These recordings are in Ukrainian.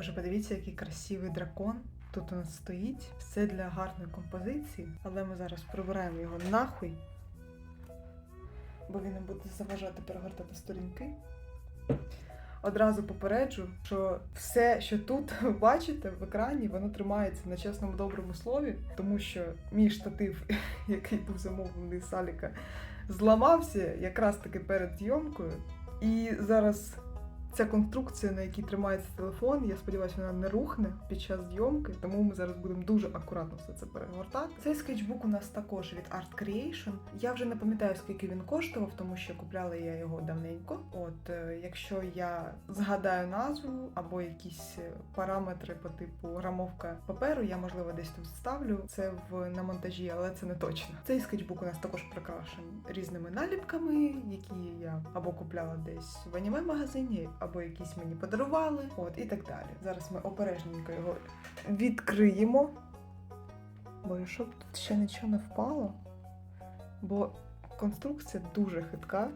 Боже, подивіться, який красивий дракон. Тут у нас стоїть. Все для гарної композиції, але ми зараз прибираємо його нахуй, бо він нам буде заважати перегортати сторінки. Одразу попереджу, що все, що тут бачите в екрані, воно тримається на чесному доброму слові, тому що мій штатив, який був замовлений з Аліка, зламався якраз таки перед зйомкою. І зараз ця конструкція, на якій тримається телефон, я сподіваюся, вона не рухне під час зйомки, тому ми зараз будемо дуже акуратно все це перегортати. Цей скетчбук у нас також від Art Creation. Я вже не пам'ятаю, скільки він коштував, тому що купляла я його давненько. От е, якщо я згадаю назву або якісь е, параметри по типу грамовка паперу, я можливо десь тут ставлю це в на монтажі, але це не точно. Цей скетчбук у нас також прикрашений різними наліпками, які я або купляла десь в аніме магазині, або якісь мені подарували, от і так далі. Зараз ми обережненько його відкриємо. Бо щоб тут ще нічого не впало, бо конструкція дуже хитка,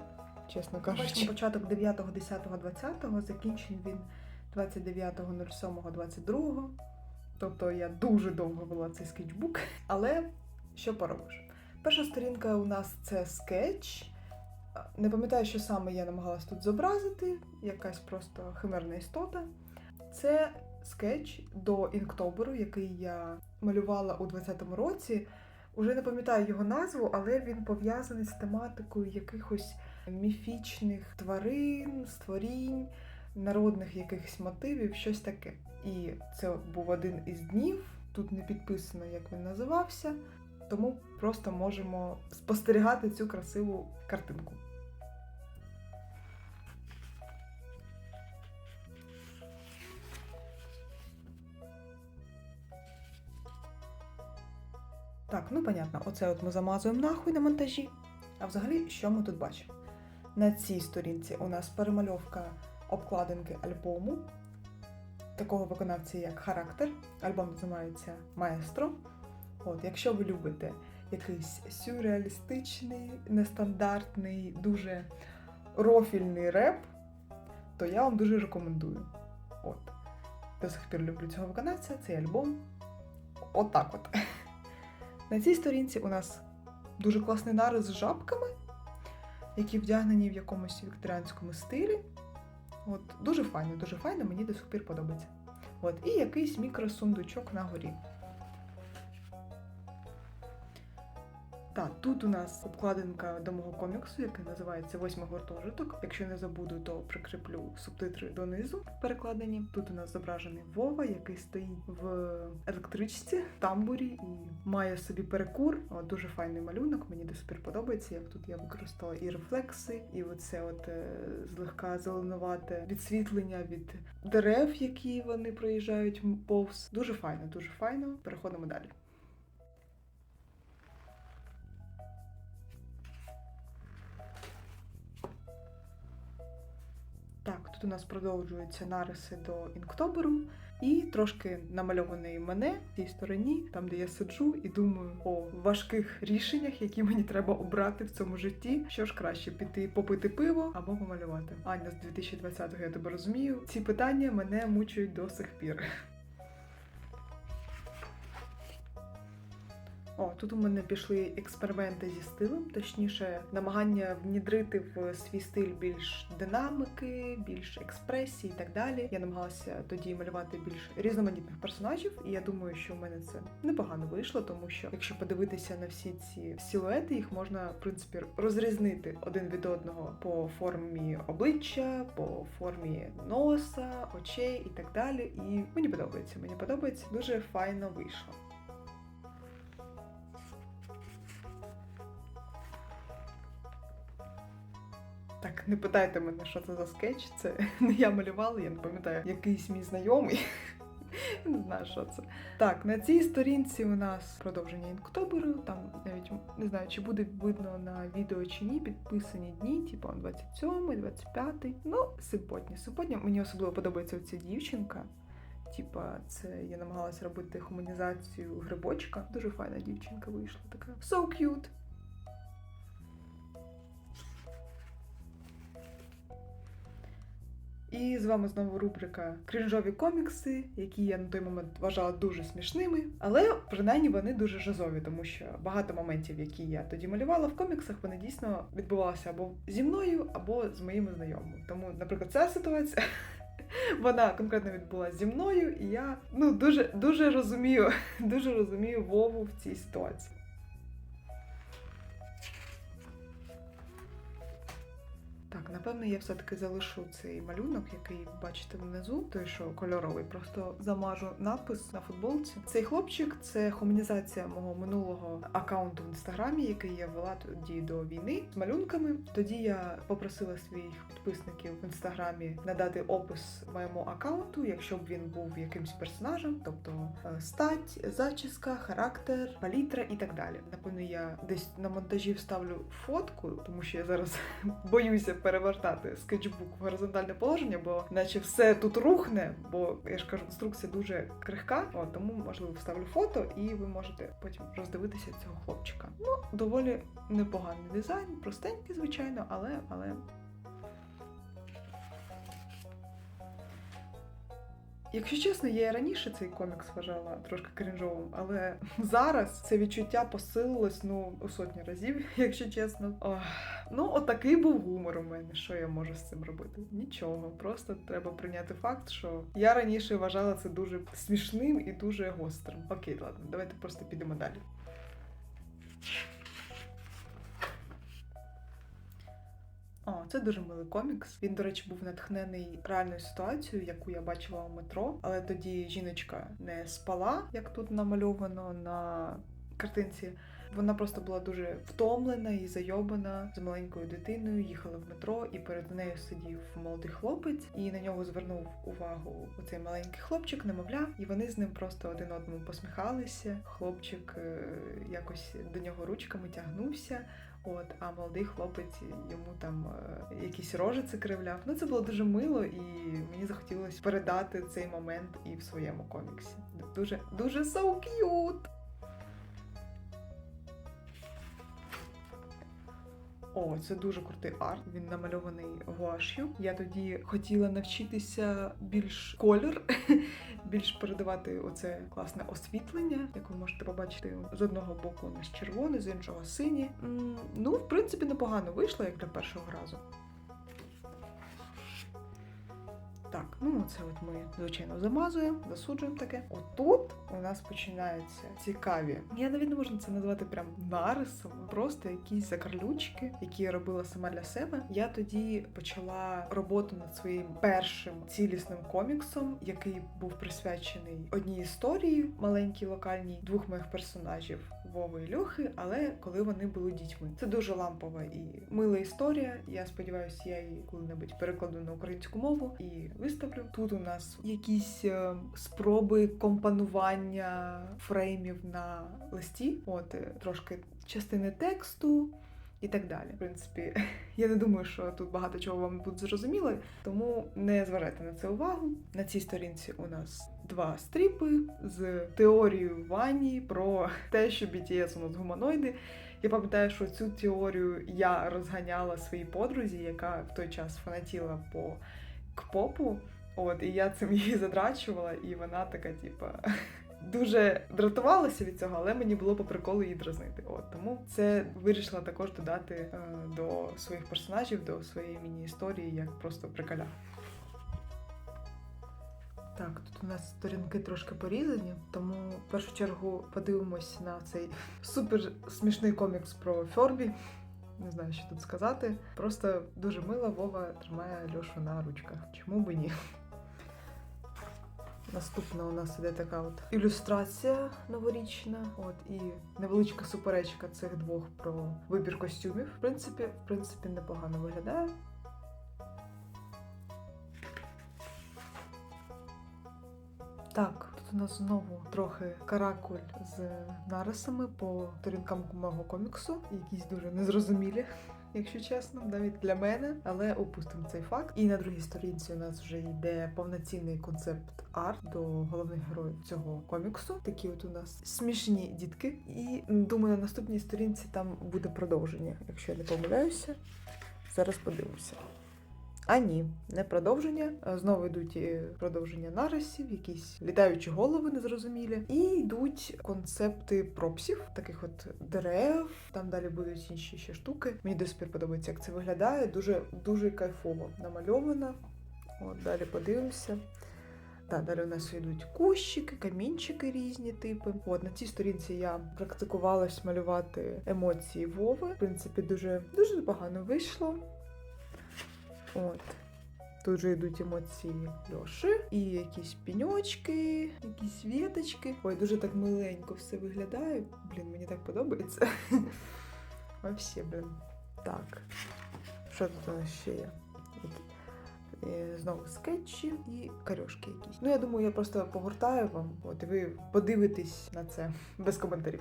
чесно кажучи. Бачимо початок 9, 10, 20, закінчень він 29.07.22. Тобто я дуже довго вела цей скетчбук, але що поробиш? Перша сторінка у нас це скетч. Не пам'ятаю, що саме я намагалась тут зобразити, якась просто химерна істота. Це скетч до інктоберу, який я малювала у 2020 році. Уже не пам'ятаю його назву, але він пов'язаний з тематикою якихось міфічних тварин, створінь, народних якихось мотивів, щось таке. І це був один із днів. Тут не підписано, як він називався, тому просто можемо спостерігати цю красиву картинку. Так, ну понятно, оце от ми замазуємо нахуй на монтажі. А взагалі, що ми тут бачимо? На цій сторінці у нас перемальовка обкладинки альбому, такого виконавця, як характер. Альбом називається Маестро. От, якщо ви любите якийсь сюрреалістичний, нестандартний, дуже рофільний реп, то я вам дуже рекомендую. От. До сих пір люблю цього виконавця, цей альбом. Отак от. На цій сторінці у нас дуже класний нарис з жабками, які вдягнені в якомусь вікторіанському стилі. От, дуже файно, дуже файно, мені до сих пір подобається. От, і якийсь мікросундучок на горі. Так, тут у нас обкладинка до мого коміксу, який називається Восьмий гуртожиток. Якщо не забуду, то прикріплю субтитри донизу перекладені. Тут у нас зображений Вова, який стоїть в електричці, в тамбурі і має собі перекур. От, дуже файний малюнок, мені до сих пір подобається. Як тут я використала і рефлекси, і оце от е, злегка зеленувате відсвітлення від дерев, які вони проїжджають повз. Дуже файно, дуже файно. Переходимо далі. У нас продовжуються нариси до інктоберу, і трошки намальований мене в цій стороні, там де я сиджу і думаю о важких рішеннях, які мені треба обрати в цьому житті. Що ж краще піти попити пиво або помалювати. Аня з 2020-го я тебе розумію. Ці питання мене мучують до сих пір. О, тут у мене пішли експерименти зі стилем, точніше, намагання внідрити в свій стиль більш динамики, більш експресії і так далі. Я намагалася тоді малювати більш різноманітних персонажів, і я думаю, що в мене це непогано вийшло, тому що якщо подивитися на всі ці силуети, їх можна в принципі розрізнити один від одного по формі обличчя, по формі носа, очей і так далі. І мені подобається. Мені подобається дуже файно вийшло. Так, не питайте мене, що це за скетч. Це не я малювала, я не пам'ятаю, якийсь мій знайомий. Не знаю, що це. Так, на цій сторінці у нас продовження інктоберу. Там навіть не знаю, чи буде видно на відео чи ні, підписані дні, типу 27, 25. Ну, симпотні. Симпотні. Мені особливо подобається ця дівчинка. Типа, це я намагалася робити гуманізацію грибочка. Дуже файна дівчинка вийшла така. So cute! І з вами знову рубрика Крінжові комікси, які я на той момент вважала дуже смішними, але принаймні вони дуже жазові, тому що багато моментів, які я тоді малювала в коміксах, вони дійсно відбувалися або зі мною, або з моїми знайомими. Тому, наприклад, ця ситуація. Вона конкретно відбулася зі мною, і я ну дуже дуже розумію, дуже розумію Вову в цій ситуації. Так, напевно, я все-таки залишу цей малюнок, який бачите внизу, той, що кольоровий, просто замажу надпис на футболці. Цей хлопчик це хуманізація мого минулого аккаунту в інстаграмі, який я вела тоді до війни з малюнками. Тоді я попросила своїх підписників в інстаграмі надати опис моєму аккаунту, якщо б він був якимсь персонажем, тобто е, стать, зачіска, характер, палітра і так далі. Напевно, я десь на монтажі вставлю фотку, тому що я зараз боюся перевертати скетчбук в горизонтальне положення, бо наче все тут рухне, бо я ж кажу, інструкція дуже крихка, О, тому можливо вставлю фото, і ви можете потім роздивитися цього хлопчика. Ну, доволі непоганий дизайн, простенький, звичайно, але але. Якщо чесно, я і раніше цей комікс вважала трошки крінжовим, але зараз це відчуття посилилось ну у сотні разів, якщо чесно. Ох. Ну, отакий був гумор у мене. Що я можу з цим робити? Нічого. Просто треба прийняти факт, що я раніше вважала це дуже смішним і дуже гострим. Окей, ладно, давайте просто підемо далі. Це дуже милий комікс. Він, до речі, був натхнений реальною ситуацією, яку я бачила у метро. Але тоді жіночка не спала, як тут намальовано на картинці. Вона просто була дуже втомлена і зайобана з маленькою дитиною. Їхала в метро, і перед нею сидів молодий хлопець, і на нього звернув увагу оцей маленький хлопчик, немовля, і вони з ним просто один одному посміхалися. Хлопчик е, якось до нього ручками тягнувся. От, а молодий хлопець йому там е, якісь рожиці кривляв. Ну це було дуже мило, і мені захотілося передати цей момент і в своєму коміксі. Дуже дуже so cute! О, це дуже крутий арт. Він намальований гуаш'ю. Я тоді хотіла навчитися більш колір, більш передавати оце класне освітлення, як ви можете побачити з одного боку у нас червоне, з іншого синє. Ну, в принципі, непогано вийшло, як для першого разу. Так, ну це от ми звичайно замазуємо, засуджуємо таке. Отут у нас починаються цікаві. Я навіть не можу це назвати прям нарисом, просто якісь закарлючки, які я робила сама для себе. Я тоді почала роботу над своїм першим цілісним коміксом, який був присвячений одній історії маленькій локальній двох моїх персонажів Вови і Льохи, але коли вони були дітьми. Це дуже лампова і мила історія. Я сподіваюся, я її коли-небудь перекладу на українську мову і виставлю. Тут у нас якісь е, спроби компонування фреймів на листі, от е, трошки частини тексту. І так далі. В принципі, я не думаю, що тут багато чого вам буде зрозуміло, тому не зважайте на це увагу. На цій сторінці у нас два стріпи з теорією Вані про те, що BTS у нас гуманоїди. Я пам'ятаю, що цю теорію я розганяла своїй подрузі, яка в той час фанатіла по кпопу. От, і я цим її задрачувала, і вона така, типа. Дуже дратувалася від цього, але мені було по приколу її дразнити. От тому це вирішила також додати е, до своїх персонажів, до своєї міні-історії, як просто приколя. Так, тут у нас сторінки трошки порізані, тому в першу чергу подивимось на цей супер смішний комікс про Фьорбі. Не знаю, що тут сказати. Просто дуже мило Вова тримає Льошу на ручках. Чому би ні? Наступна у нас іде така от ілюстрація новорічна, от і невеличка суперечка цих двох про вибір костюмів. В принципі, в принципі, непогано виглядає. Так, нас знову трохи каракуль з нарисами по сторінкам мого коміксу, якісь дуже незрозумілі. Якщо чесно, навіть для мене, але опустимо цей факт. І на другій сторінці у нас вже йде повноцінний концепт арт до головних героїв цього коміксу. Такі от у нас смішні дітки. І думаю, на наступній сторінці там буде продовження, якщо я не помиляюся. Зараз подивимося. А ні, не продовження. Е, Знову йдуть продовження нарисів, якісь літаючі голови незрозумілі. І йдуть концепти пропсів, таких от дерев. Там далі будуть інші ще штуки. Мені до сих пір подобається, як це виглядає. Дуже дуже кайфово намальовано. От далі подивимося. Так, далі у нас йдуть кущики, камінчики різні типи. От на цій сторінці я практикувалась малювати емоції Вови. В принципі, дуже дуже непогано вийшло. От. Тут же йдуть емоції Льоші, і якісь піньочки, якісь віточки. Ой, дуже так миленько все виглядає. Блін, мені так подобається. Вообще, блін. Так. Що тут у нас ще є? Е, Знову скетчі і карьошки якісь. Ну, я думаю, я просто погортаю вам, от і ви подивитесь на це без коментарів.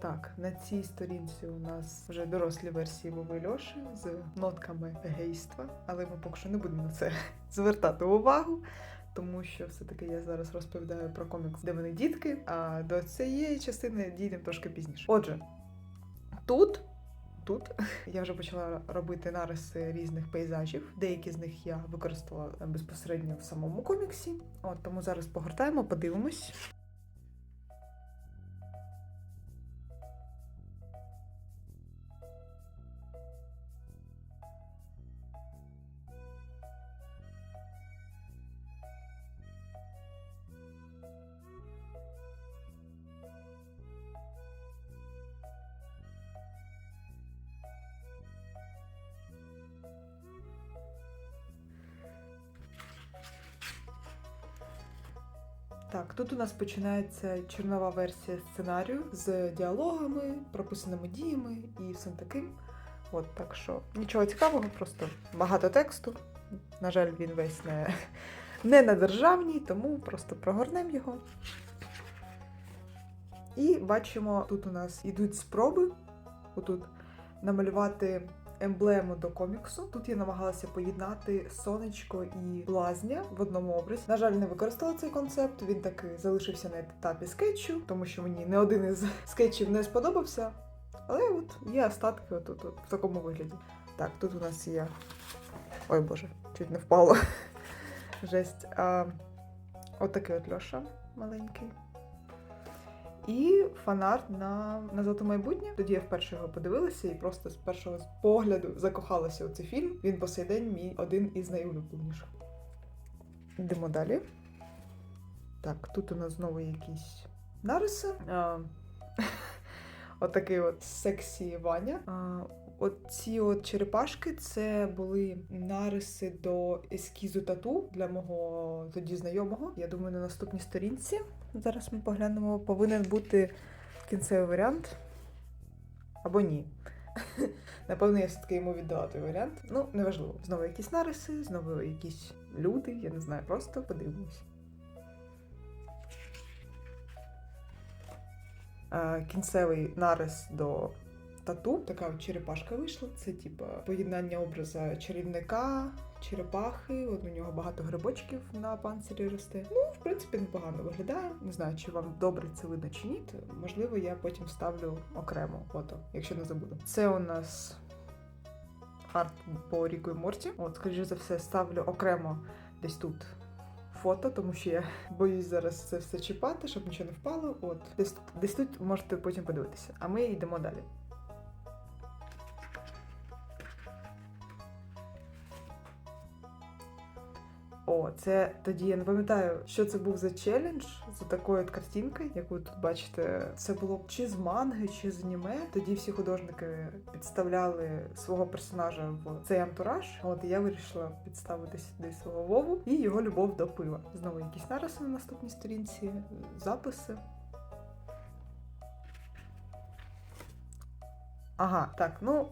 Так, на цій сторінці у нас вже дорослі версії Вови Льоші з нотками гейства, але ми поки що не будемо на це звертати увагу, тому що все-таки я зараз розповідаю про комікс, де вони дітки, а до цієї частини дійдемо трошки пізніше. Отже, тут. Тут я вже почала робити нариси різних пейзажів. Деякі з них я використала безпосередньо в самому коміксі. От тому зараз погортаємо, подивимось. Починається чорнова версія сценарію з діалогами, прописаними діями і всім таким. От так що нічого цікавого, просто багато тексту. На жаль, він весь не, не на державній, тому просто прогорнемо його. І бачимо, тут у нас ідуть спроби отут намалювати емблему до коміксу. Тут я намагалася поєднати сонечко і блазня в одному образі. На жаль, не використала цей концепт. Він таки залишився на етапі скетчу, тому що мені не один із скетчів не сподобався. Але от є остатки отут, от, в такому вигляді. Так, тут у нас є. Ой Боже, чуть не впало. Жесть. А, Отакий от Льоша маленький. І фанарт на назад у майбутнє. Тоді я вперше його подивилася і просто з першого погляду закохалася у цей фільм. Він по сей день мій один із найулюбленіших. Йдемо далі. Так, тут у нас знову якісь нариси. Отакий от сексі Ваня. Оці от черепашки це були нариси до ескізу тату для мого тоді знайомого. Я думаю, на наступній сторінці. Зараз ми поглянемо, повинен бути кінцевий варіант. Або ні. Напевно, я все-таки йому віддала той варіант. Ну, неважливо. Знову якісь нариси, знову якісь люди, я не знаю, просто подивимось. Е, Кінцевий нарис до тату. Така черепашка вийшла. Це типу поєднання образа чарівника, черепахи. От у нього багато грибочків на панцирі росте. Ну, в принципі, непогано виглядає. Не знаю, чи вам добре це видно чи ні. Можливо, я потім вставлю окремо фото, якщо не забуду. Це у нас арт по Ріку і Морті. От, скоріше за все, ставлю окремо десь тут. Фото, тому що я боюсь зараз це все чіпати, щоб нічого не впало. От десь, десь тут можете потім подивитися. А ми йдемо далі. Це тоді я не пам'ятаю, що це був за челендж за такою от картинкою, яку тут бачите. Це було чи з манги, чи з аніме. Тоді всі художники підставляли свого персонажа в цей антураж. От я вирішила підставити сюди свого Вову і його любов до пива. Знову якісь нариси на наступній сторінці, записи. Ага, так, ну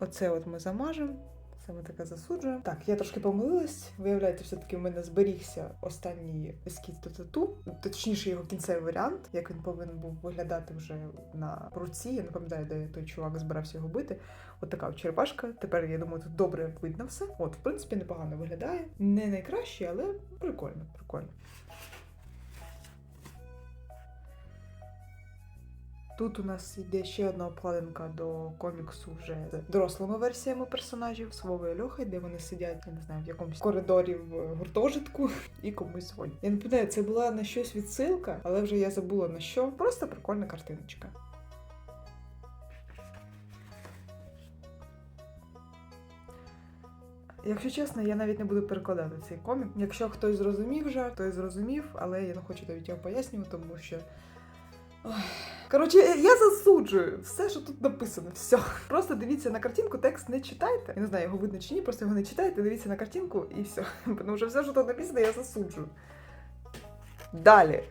оце от ми замажемо. Саме таке засуджую. Так, я трошки помилилась. Виявляється, все-таки в мене зберігся останній ескіз до тату, точніше його кінцевий варіант, як він повинен був виглядати вже на руці. Я не пам'ятаю, де той чувак збирався його бити. От така черепашка. Тепер я думаю, тут добре видно все. От, в принципі, непогано виглядає. Не найкраще, але прикольно, прикольно. Тут у нас йде ще одна обкладинка до коміксу вже з дорослими версіями персонажів з і Льохою, де вони сидять, я не знаю, в якомусь коридорі в гуртожитку і комусь дзвонять. Я не пам'ятаю, це була на щось відсилка, але вже я забула на що. Просто прикольна картиночка. Якщо чесно, я навіть не буду перекладати цей комік. Якщо хтось зрозумів жарт, той зрозумів, але я не хочу навіть його пояснювати, тому що. Ой. Коротше, я засуджую все, що тут написано. Все. Просто дивіться на картинку, текст не читайте. Я не знаю, його видно чи ні, просто його не читайте, дивіться на картинку і все. Тому що все, що тут написано, я засуджую. Далі.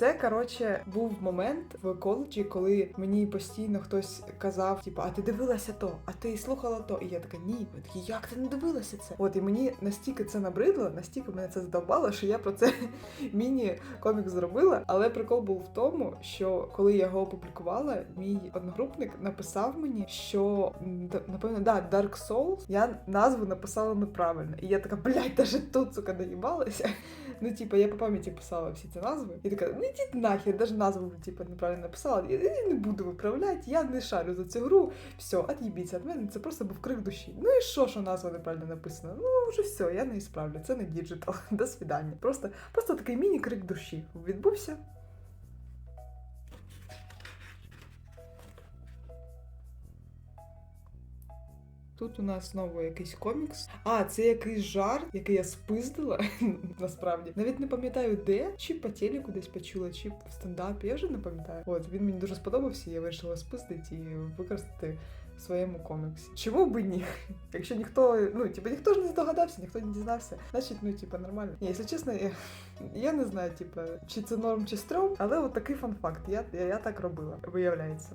Це коротше був момент в коледжі, коли мені постійно хтось казав, типу, а ти дивилася то, а ти слухала то. І я така, ні, я такі, як ти не дивилася це? От і мені настільки це набридло, настільки мене це здобало, що я про це міні-комік зробила. Але прикол був в тому, що коли я його опублікувала, мій одногрупник написав мені, що напевно, да, Dark Souls, я назву написала неправильно. І я така, блядь, даже тут сука доїбалася. Ну, типу, я по пам'яті писала всі ці назви. І така, ну йдіть нахер, навіть назву типу, неправильно написала. Я не буду виправляти, я не шарю за цю гру. Все, от'їбіться від мене, це просто був крик душі. Ну і що, що назва неправильно написана? Ну вже все, я не ісправлю, це не діджитал. До свидання. Просто, просто такий міні-крик душі відбувся. Тут у нас знову якийсь комікс. А, це якийсь жарт, який я спиздила насправді. Навіть не пам'ятаю де, чи по телеку десь почула, чи в стендапі. Я вже не пам'ятаю. От він мені дуже сподобався. Я вирішила спиздити і використати в своєму коміксі. Чому би ні? Якщо ніхто, ну типу, ніхто ж не здогадався, ніхто не дізнався, значить, ну типу, нормально. Ні, якщо чесно, я, я не знаю, типу, чи це норм, чи стрьом, але от такий фан-факт. Я, я, я так робила, виявляється.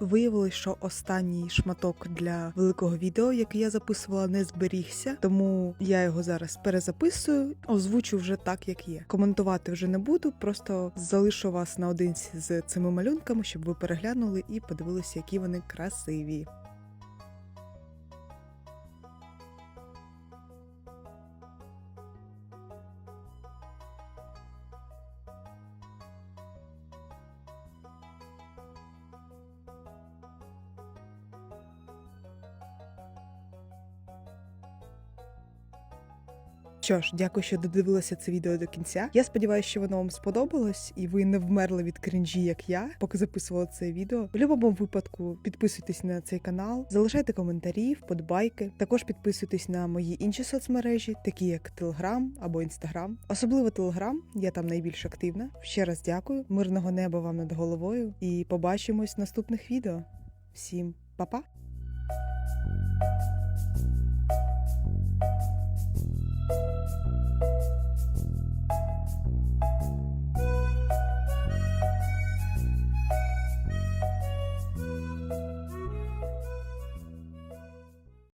Виявилось, що останній шматок для великого відео, який я записувала, не зберігся, тому я його зараз перезаписую, озвучу вже так, як є. Коментувати вже не буду, просто залишу вас наодинці з цими малюнками, щоб ви переглянули і подивилися, які вони красиві. Що ж, дякую, що додивилися це відео до кінця. Я сподіваюся, що воно вам сподобалось, і ви не вмерли від кринжі, як я, поки записувала це відео. В будь-якому випадку підписуйтесь на цей канал, залишайте коментарі, вподобайки. Також підписуйтесь на мої інші соцмережі, такі як Телеграм або Інстаграм. Особливо Телеграм, я там найбільш активна. Ще раз дякую, мирного неба вам над головою, і побачимось в наступних відео. Всім па-па!